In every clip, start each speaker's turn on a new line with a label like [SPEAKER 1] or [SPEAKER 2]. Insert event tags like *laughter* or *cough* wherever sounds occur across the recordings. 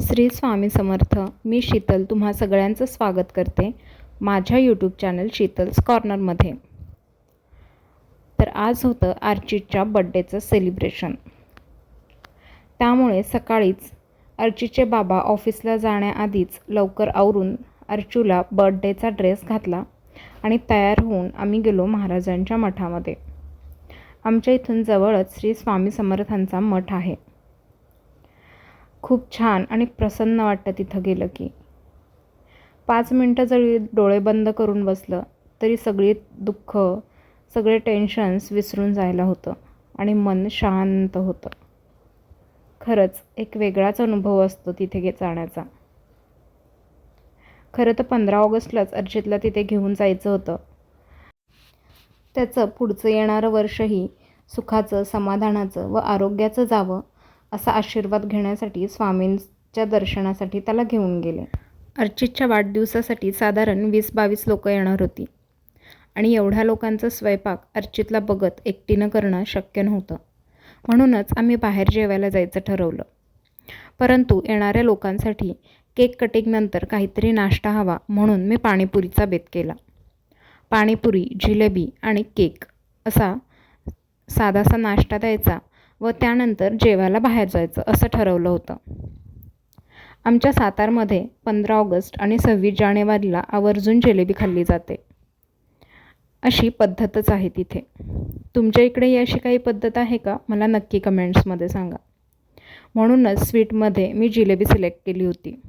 [SPEAKER 1] श्री स्वामी समर्थ मी शीतल तुम्हा सगळ्यांचं स्वागत करते माझ्या यूट्यूब चॅनल शीतल्स कॉर्नरमध्ये तर आज होतं अर्चितच्या बड्डेचं सेलिब्रेशन त्यामुळे सकाळीच अर्चितचे बाबा ऑफिसला जाण्याआधीच लवकर आवरून अर्चूला बड्डेचा ड्रेस घातला आणि तयार होऊन आम्ही गेलो महाराजांच्या मठामध्ये. आमच्या इथून जवळच श्री स्वामी समर्थांचा मठ आहे. खूप छान आणि प्रसन्न वाटतं तिथं गेलं की. पाच मिनटं जरी डोळे बंद करून बसलं तरी सगळी दुःख सगळे टेन्शन्स विसरून जायला होतं आणि मन शांत होतं. खरंच एक वेगळाच अनुभव असतो तिथे गे जाण्याचा. खरं तर पंधरा ऑगस्टलाच अर्जितला तिथे घेऊन जायचं होतं. त्याचं पुढचं येणारं वर्षही सुखाचं समाधानाचं व आरोग्याचं जावं असा आशीर्वाद घेण्यासाठी स्वामींच्या दर्शनासाठी त्याला घेऊन गेले. अर्चितच्या वाढदिवसासाठी साधारण वीस बावीस लोक येणार होती. आणि एवढ्या लोकांचा स्वयंपाक अर्चितला बघत एकटीनं करणं शक्य नव्हतं. म्हणूनच आम्ही बाहेर जेवायला जायचं ठरवलं. परंतु येणाऱ्या लोकांसाठी केक कटिंगनंतर काहीतरी नाश्ता हवा म्हणून मी पाणीपुरीचा बेत केला. पाणीपुरी जिलेबी आणि केक असा साधासा नाश्ता द्यायचा व त्यानंतर जेवायला बाहेर जायचं असं ठरवलं होतं. आमच्या सातारमध्ये पंधरा ऑगस्ट आणि सव्वीस जानेवारीला आवर्जून जिलेबी खाल्ली जाते. अशी पद्धतच आहे तिथे. तुमच्या इकडे अशी काही पद्धत आहे का? मला नक्की कमेंट्समध्ये सांगा. म्हणूनच स्वीटमध्ये मी जिलेबी सिलेक्ट केली होती.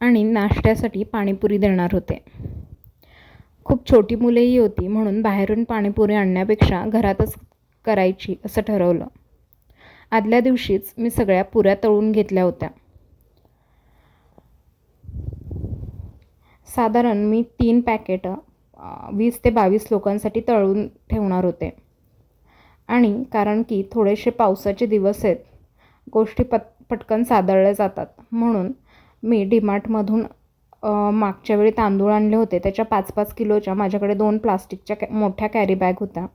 [SPEAKER 1] आणि नाश्त्यासाठी पाणीपुरी देणार होते. खूप छोटी मुलेही होती म्हणून बाहेरून पाणीपुरी आणण्यापेक्षा घरातच करायची असं ठरवलं. आदल्या दिवशीच मी सगळ्या पुऱ्या तळून घेतल्या होत्या. साधारण मी तीन पॅकेटं वीस ते बावीस लोकांसाठी तळून ठेवणार होते. आणि कारण की थोडेसे पावसाचे दिवस आहेत गोष्टी पट पटकन सादळल्या जातात. म्हणून मी डीमार्टमधून मागच्या वेळी तांदूळ आणले होते. त्याच्या पाच पाच किलोच्या माझ्याकडे दोन प्लास्टिकच्या कॅ मोठ्या कॅरी बॅग होत्या.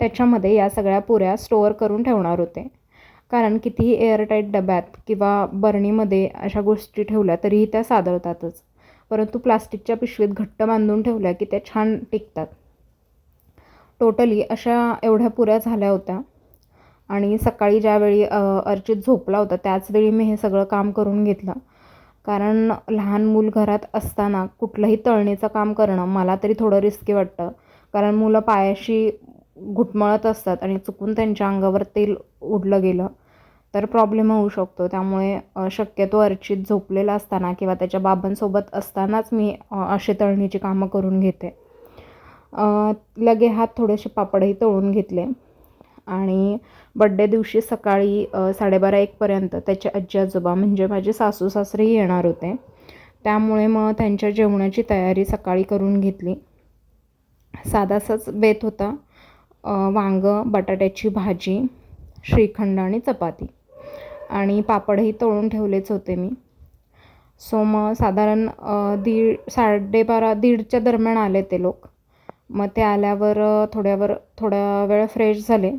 [SPEAKER 1] त्याच्यामध्ये या सगळ्या पुऱ्या स्टोअर करून ठेवणार होते. कारण कितीही एअरटाईट डब्यात किंवा बरणीमध्ये अशा गोष्टी ठेवल्या तरीही त्या सादळतातच परंतु प्लास्टिकच्या पिशवीत घट्ट बांधून ठेवल्या की त्या छान टिकतात. टोटली अशा एवढ्या पुऱ्या झाल्या होत्या. आणि सकाळी ज्यावेळी अर्चित झोपला होता त्याचवेळी मी हे सगळं काम करून घेतलं. कारण लहान मूल घरात असताना कुठलंही तळणीचं काम करणं मला तरी थोडं रिस्की वाटतं. कारण मुलं पायाशी घुटमळत असतात आणि चुकून त्यांच्या अंगावर तेल उडलं गेलं तर प्रॉब्लेम होऊ शकतो. त्यामुळे शक्यतो अर्चित झोपलेला असताना किंवा त्याच्या बाबांसोबत असतानाच मी असे तळणीची कामं करून घेते. लगे हात थोडेसे पापडही तळून घेतले. आणि बड्डे दिवशी सकाळी साडेबारा एकपर्यंत त्याचे आजी आजोबा म्हणजे माझे सासू सासरेही येणार होते. त्यामुळे मग त्यांच्या जेवणाची तयारी सकाळी करून घेतली. साधासाच बेत होता वांगं बटाट्याची भाजी श्रीखंड आणि चपाती. आणि पापडही तळून ठेवलेच होते मी. सो मग साधारण दीड साडेबारा दीडच्या दरम्यान आले ते लोक. मग ते आल्यावर थोड्यावर थोड्या वेळ फ्रेश झाले.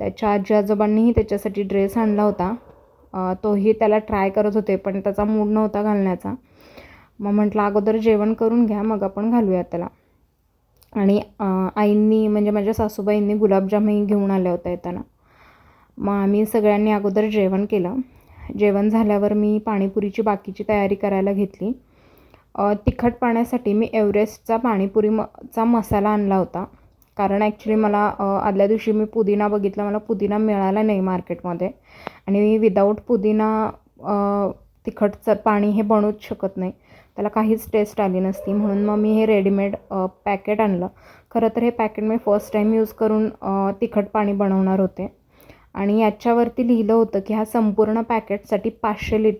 [SPEAKER 1] त्याच्या आजी आजोबांनीही त्याच्यासाठी ड्रेस आणला होता. तोही त्याला ट्राय करत होते पण त्याचा मूड नव्हता घालण्याचा. मग म्हटलं अगोदर जेवण करून घ्या मग आपण घालूया त्याला. आणि आईंनी म्हणजे माझ्या सासूबाईंनी गुलाबजामही घेऊन आल्या होत्या येताना. मग आम्ही सगळ्यांनी अगोदर जेवण केलं. जेवण झाल्यावर मी पाणीपुरीची बाकीची तयारी करायला घेतली. तिखट पाण्यासाठी मी एव्हरेस्टचा पाणीपुरी म चा मसाला आणला होता. कारण ॲक्च्युली मला आदल्या दिवशी मी पुदिना बघितला. मला पुदिना मिळाला नाही मार्केटमध्ये आणि विदाऊट पुदिना तिखटचं पाणी हे बनवूच शकत नाही. त्याला काहीच टेस्ट आली नसती. म्हणून मग मी हे रेडीमेड पॅकेट आणलं. खरं तर हे पॅकेट मी फर्स्ट टाईम यूज करून तिखट पाणी बनवणार होते. आणि याच्यावरती लिहिलं होतं की ह्या संपूर्ण पॅकेटसाठी पाचशे लिट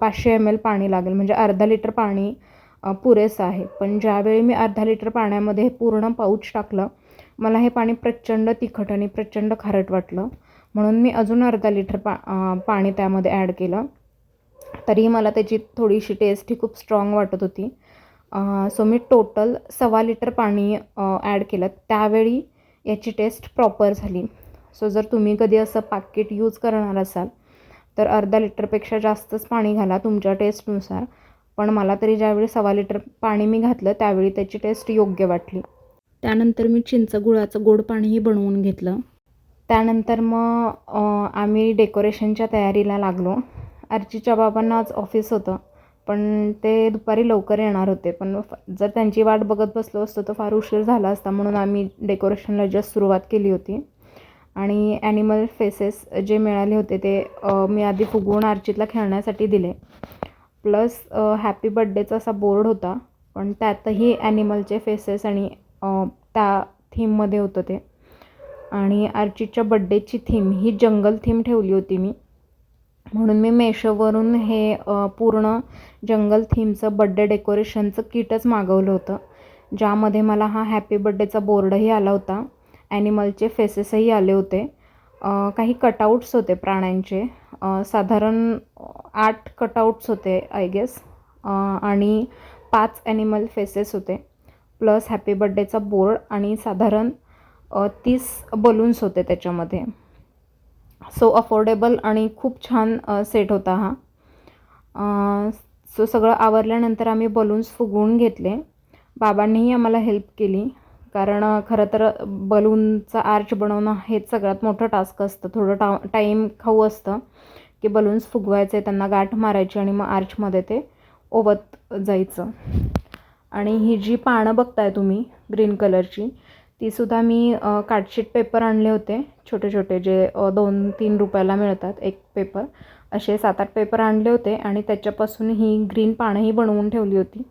[SPEAKER 1] पाचशे एम एल पाणी लागेल. म्हणजे अर्धा लिटर पाणी पुरेसं आहे. पण ज्यावेळी मी अर्धा लिटर पाण्यामध्ये हे पूर्ण पाऊच टाकलं मला हे पाणी प्रचंड तिखट आणि प्रचंड खारट वाटलं. म्हणून मी अजून अर्धा लिटर पा पाणी त्यामध्ये ॲड केलं. तरीही मला त्याची थोडीशी टेस्ट ही खूप स्ट्रॉंग वाटत होती. सो मी टोटल सव्वा लिटर पाणी ॲड केलं. त्यावेळी याची टेस्ट प्रॉपर झाली. सो जर तुम्ही कधी असं पाकिट यूज करणार असाल तर अर्धा लिटरपेक्षा जास्तच पाणी घाला तुमच्या टेस्टनुसार पण मला तरी ज्यावेळी सव्वा लिटर पाणी मी घातलं त्यावेळी त्याची टेस्ट योग्य वाटली. त्यानंतर मी चिंच गुळाचं गोड पाणीही बनवून घेतलं. त्यानंतर मग आम्ही डेकोरेशनच्या तयारीला लागलो. अर्चीच्या बाबांना आज ऑफिस होतं पण ते दुपारी लवकर येणार होते. पण जर त्यांची वाट बघत बसलो असतो तर फार उशीर झाला असता म्हणून आम्ही डेकोरेशनला जस्ट सुरुवात केली होती. आणि ॲनिमल फेसेस जे मिळाले होते ते मी आधी फुगवून आर्चीतला खेळण्यासाठी दिले. प्लस हॅपी बड्डेचा असा बोर्ड होता पण त्यातही ॲनिमलचे फेसेस आणि त्या थीममध्ये होतं ते. आणि आर्चीच्या बड्डेची थीम ही जंगल थीम ठेवली होती मी. म्हणून मी मेशोवरून हे पूर्ण जंगल थीमचं बड्डे डेकोरेशनचं किटच मागवलं होतं. ज्यामध्ये मला हा हॅपी बड्डेचा बोर्डही आला होता. ॲनिमलचे फेसेसही आले होते. काही कटआउट्स होते प्राण्यांचे. साधारण आठ कटआउट्स होते आय गेस आणि पाच ॲनिमल फेसेस होते. प्लस हॅपी बड्डेचा बोर्ड आणि साधारण तीस बलून्स होते त्याच्यामध्ये. सो अफोर्डेबल आणि खूप छान सेट होता हा. सो सगळं आवरल्यानंतर आम्ही बलून्स फुगवून घेतले. बाबांनीही आम्हाला हेल्प केली. कारण खरं तर बलूनचा आर्च बनवणं हेच सगळ्यात मोठं टास्क असतं. थोडं टा टाईम खाऊ असतं की बलून्स फुगवायचे त्यांना गाठ मारायची आणि मग आर्चमध्ये ते ओवत जायचं. आणि ही जी पानं बघताय तुम्ही ग्रीन कलरची तीसुद्धा मी कार्डशीट पेपर आणले होते. छोटे छोटे जे दोन तीन रुपयाला मिळतात एक पेपर. असे सात आठ पेपर आणले होते आणि त्याच्यापासून ही ग्रीन पानंही बनवून ठेवली होती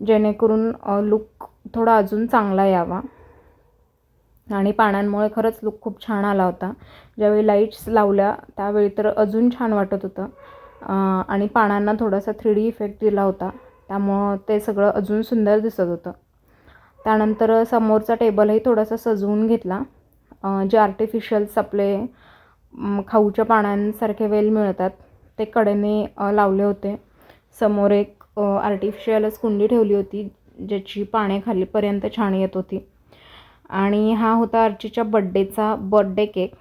[SPEAKER 1] जेणेकरून लुक थोडा अजून चांगला यावा. आणि पानांमुळे खरंच लुक खूप छान आला होता. ज्यावेळी लाईट्स लावल्या त्यावेळी तर अजून छान वाटत होतं. आणि पानांना थोडासा थ्री डी इफेक्ट दिला होता. त्यामुळं ते सगळं अजून सुंदर दिसत होतं. त्यानंतर समोरचा टेबलही थोडासा सजवून घेतला. जे आर्टिफिशल्स आपले खाऊच्या पानांसारखे वेल मिळतात ते कडेने लावले होते. समोर एक आर्टिफिशियलच कुंडी ठेवली होती ज्याची पाने खालीपर्यंत छान येत होती. आणि हा होता अर्चीच्या बड्डेचा बड्डे केक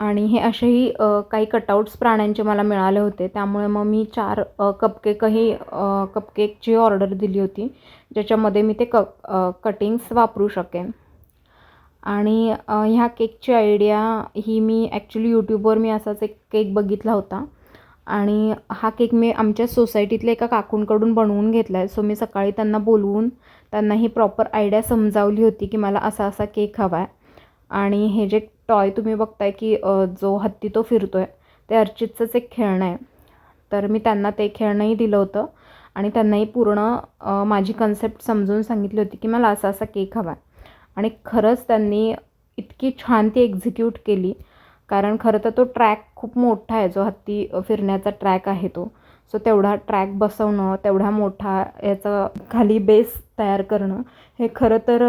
[SPEAKER 1] आणि हे असेही काही कटआउट्स प्राण्यांचे मला मिळाले होते. त्यामुळे मग मी चार कपकेकही कपकेकची ऑर्डर दिली होती ज्याच्यामध्ये मी ते क कटिंग्स वापरू शकेन. आणि ह्या केकची आयडिया ही मी ॲक्च्युली यूट्यूबवर मी असाच एक केक बघितला होता. आणि हा केक मी आमच्या सोसायटीतल्या एका काकूंकडून बनवून घेतला आहे सो मी सकाळी त्यांना बोलवून त्यांना ही प्रॉपर आयडिया समजावली होती की मला असा असा केक हवा आहे आणि हे जे टॉय तुम्ही बघताय की जो हत्ती तो फिरतो आहे ते अर्चितचंच एक खेळणं आहे. तर मी त्यांना ते खेळणंही दिलं होतं आणि त्यांनाही पूर्ण माझी कन्सेप्ट समजून सांगितली होती की मला असा असा केक हवा आहे. आणि खरंच त्यांनी इतकी छान ती एक्झिक्यूट केली कारण खरं तर तो ट्रॅक खूप मोठा आहे जो हत्ती फिरण्याचा ट्रॅक आहे तो. सो तेवढा ट्रॅक बसवणं तेवढा मोठा याचा खाली बेस तयार करणं हे खरं तर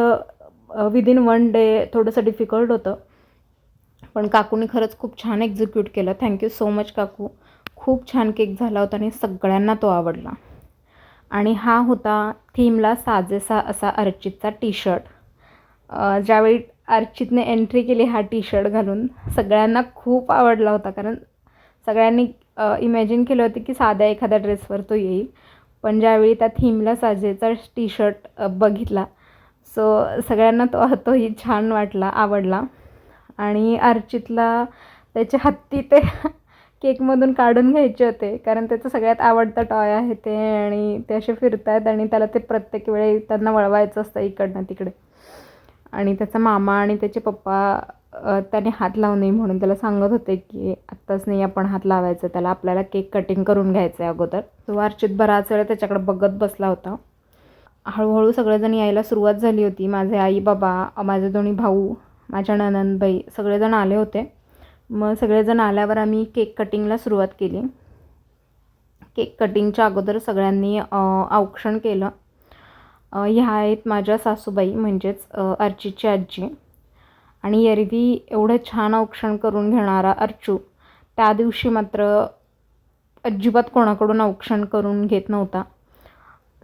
[SPEAKER 1] विदिन वन डे थोडंसं डिफिकल्ट होतं. पण काकूने खरंच खूप छान एक्झिक्यूट केलं. थँक्यू सो मच काकू. खूप छान केक झाला होता आणि सगळ्यांना तो आवडला. आणि हा होता थीमला साजेसा असा अर्चितचा टी शर्ट ज्यावेळी अर्चितने एंट्री केली हा टी शर्ट घालून सगळ्यांना खूप आवडला होता. कारण सगळ्यांनी इमॅजिन केलं होतं की साध्या एखाद्या ड्रेसवर तो येईल. पण ज्यावेळी त्या थीमला साजेचा टी शर्ट बघितला सो सगळ्यांना तो तोही छान वाटला आवडला. आणि अर्चितला त्याचे हत्ती ते केकमधून काढून घ्यायचे होते. कारण त्याचं सगळ्यात आवडता टॉय आहे ते आणि ते असे फिरत आहेत आणि त्याला ते प्रत्येक वेळी त्यांना वळवायचं असतं इकडनं तिकडे. आणि त्याचा मामा आणि त्याचे पप्पा त्याने हात लावू नये म्हणून त्याला सांगत होते की आत्ताच नाही आपण हात लावायचं त्याला आपल्याला केक कटिंग करून घ्यायचं आहे अगोदर. तो अर्चित बराच वेळ त्याच्याकडे बघत बसला होता. हळूहळू सगळेजण यायला सुरुवात झाली होती. माझे आई बाबा माझे दोन्ही भाऊ माझ्या ननंदबाई सगळेजण आले होते. मग सगळेजण आल्यावर आम्ही केक कटिंगला सुरुवात केली. केक कटिंगच्या अगोदर सगळ्यांनी औक्षण केलं. ह्या आहेत माझ्या सासूबाई म्हणजेच अर्चीची आजी. आणि एरवी एवढं छान औक्षण करून घेणारा अर्चू त्या दिवशी मात्र अजिबात कोणाकडून औक्षण करून घेत नव्हता.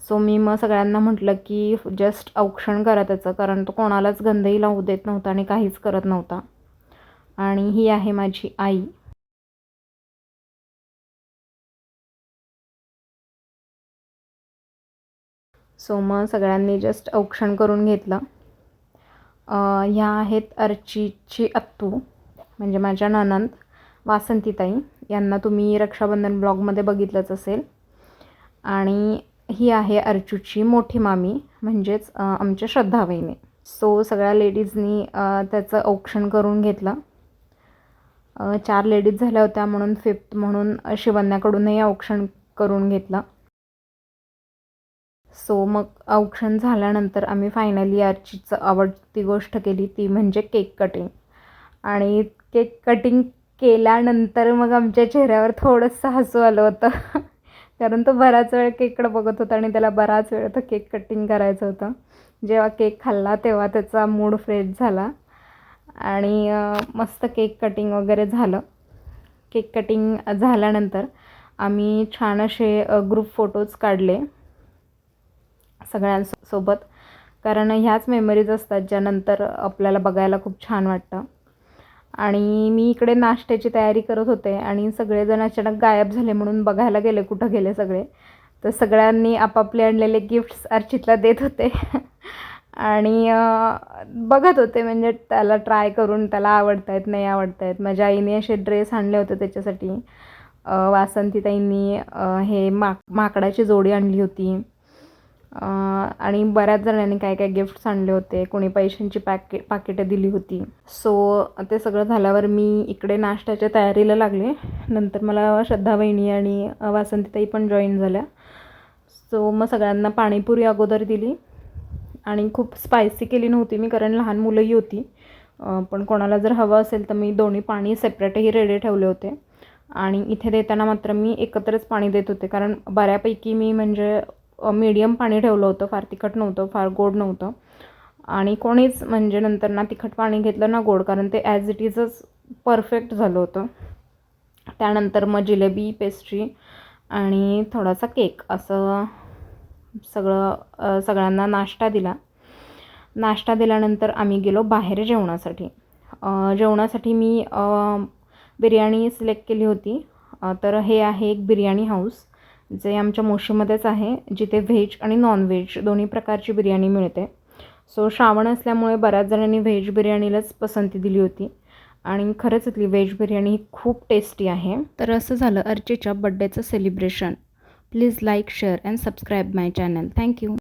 [SPEAKER 1] सो मी मग सगळ्यांना म्हटलं की जस्ट औक्षण करा त्याचं कारण तो कोणालाच गंधही लावू देत नव्हता आणि काहीच करत नव्हता. आणि ही आहे माझी आई. सो मग सगळ्यांनी जस्ट औक्षण करून घेतलं. ह्या आहेत अर्चीची अत्तू म्हणजे माझ्या ननंद वासंतीताई. यांना तुम्ही रक्षाबंधन ब्लॉगमध्ये बघितलंच असेल. आणि ही आहे अर्चूची मोठी मामी म्हणजेच आमच्या श्रद्धा वहिनी. सो सगळ्या लेडीजनी त्याचं औक्षण करून घेतलं. चार लेडीज झाल्या होत्या म्हणून फिफ्थ म्हणून शिवन्याकडूनही औक्षण करून घेतलं. सो मग औक्षण झाल्यानंतर आम्ही फायनली आर्चीचं आवडती गोष्ट केली ती म्हणजे केक कटिंग. आणि केक कटिंग केल्यानंतर मग आमच्या चेहऱ्यावर थोडंसं हसू आलं होतं. कारण तो बराच वेळ केककडे बघत होता आणि त्याला बराच वेळ तो केक कटिंग करायचं होतं. जेव्हा केक खाल्ला तेव्हा त्याचा मूड फ्रेश झाला. आणि मस्त केक कटिंग वगैरे झालं. केक कटिंग झाल्यानंतर आम्ही छान असे ग्रुप फोटोज काढले. सगळ्यांसोबत. कारण ह्याच मेमरीज असतात ज्यानंतर आपल्याला बघायला खूप छान वाटतं. आणि मी इकडे नाश्त्याची तयारी करत होते आणि सगळेजण अचानक गायब झाले म्हणून बघायला गेले कुठं गेले सगळे. तर सगळ्यांनी आपापले आणलेले गिफ्ट्स अर्चितला देत होते. *laughs* आणि बघत होते म्हणजे त्याला ट्राय करून त्याला आवडत आहेत नाही आवडत आहेत माझ्या आईने असे ड्रेस आणले होते त्याच्यासाठी. वासंतीताईंनी हे माक माकडाची जोडी आणली होती. आणि बऱ्याच जणांनी काय काय गिफ्ट्स आणले होते कोणी पैशांची पॅके पाकिटं दिली होती. सो ते सगळं झाल्यावर मी इकडे नाश्त्याच्या तयारीला लागले. नंतर मला श्रद्धा वहिनी आणि वासंतीताई पण जॉईन झाल्या. सो मग सगळ्यांना पाणीपुरी अगोदर दिली. आणि खूप स्पायसी केली नव्हती मी कारण लहान मुलंही होती. पण कोणाला जर हवं असेल तर मी दोन्ही पाणी सेपरेटही रेडी ठेवले होते. आणि इथे देताना मात्र मी एकत्रच पाणी देत होते कारण बऱ्यापैकी मी म्हणजे मीडियम पाणी ठेवलं होतं. फार तिखट नव्हतं फार गोड नव्हतं. आणि कोणीच म्हणजे नंतर ना तिखट पाणी घेतलं ना गोड कारण ते ॲज इट इजच परफेक्ट झालं होतं. त्यानंतर मग जिलेबी पेस्ट्री आणि थोडासा केक असं सगळं सगळ्यांना नाश्ता दिला. नाश्ता दिल्यानंतर आम्ही गेलो बाहेर जेवणासाठी. जेवणासाठी मी बिर्याणी सिलेक्ट केली होती. तर हे आहे एक बिर्याणी हाऊस. जे आमच्या मोशीमध्येच आहे जिथे व्हेज आणि नॉनव्हेज दोन्ही प्रकारची बिर्याणी मिळते. सो श्रावण असल्यामुळे बऱ्याच जणांनी व्हेज बिर्याणीलाच पसंती दिली होती. आणि खरंच इथली व्हेज बिर्याणी ही खूप टेस्टी आहे. तर असं झालं अर्चेच्या बड्डेचं celebration please like share and subscribe my channel thank you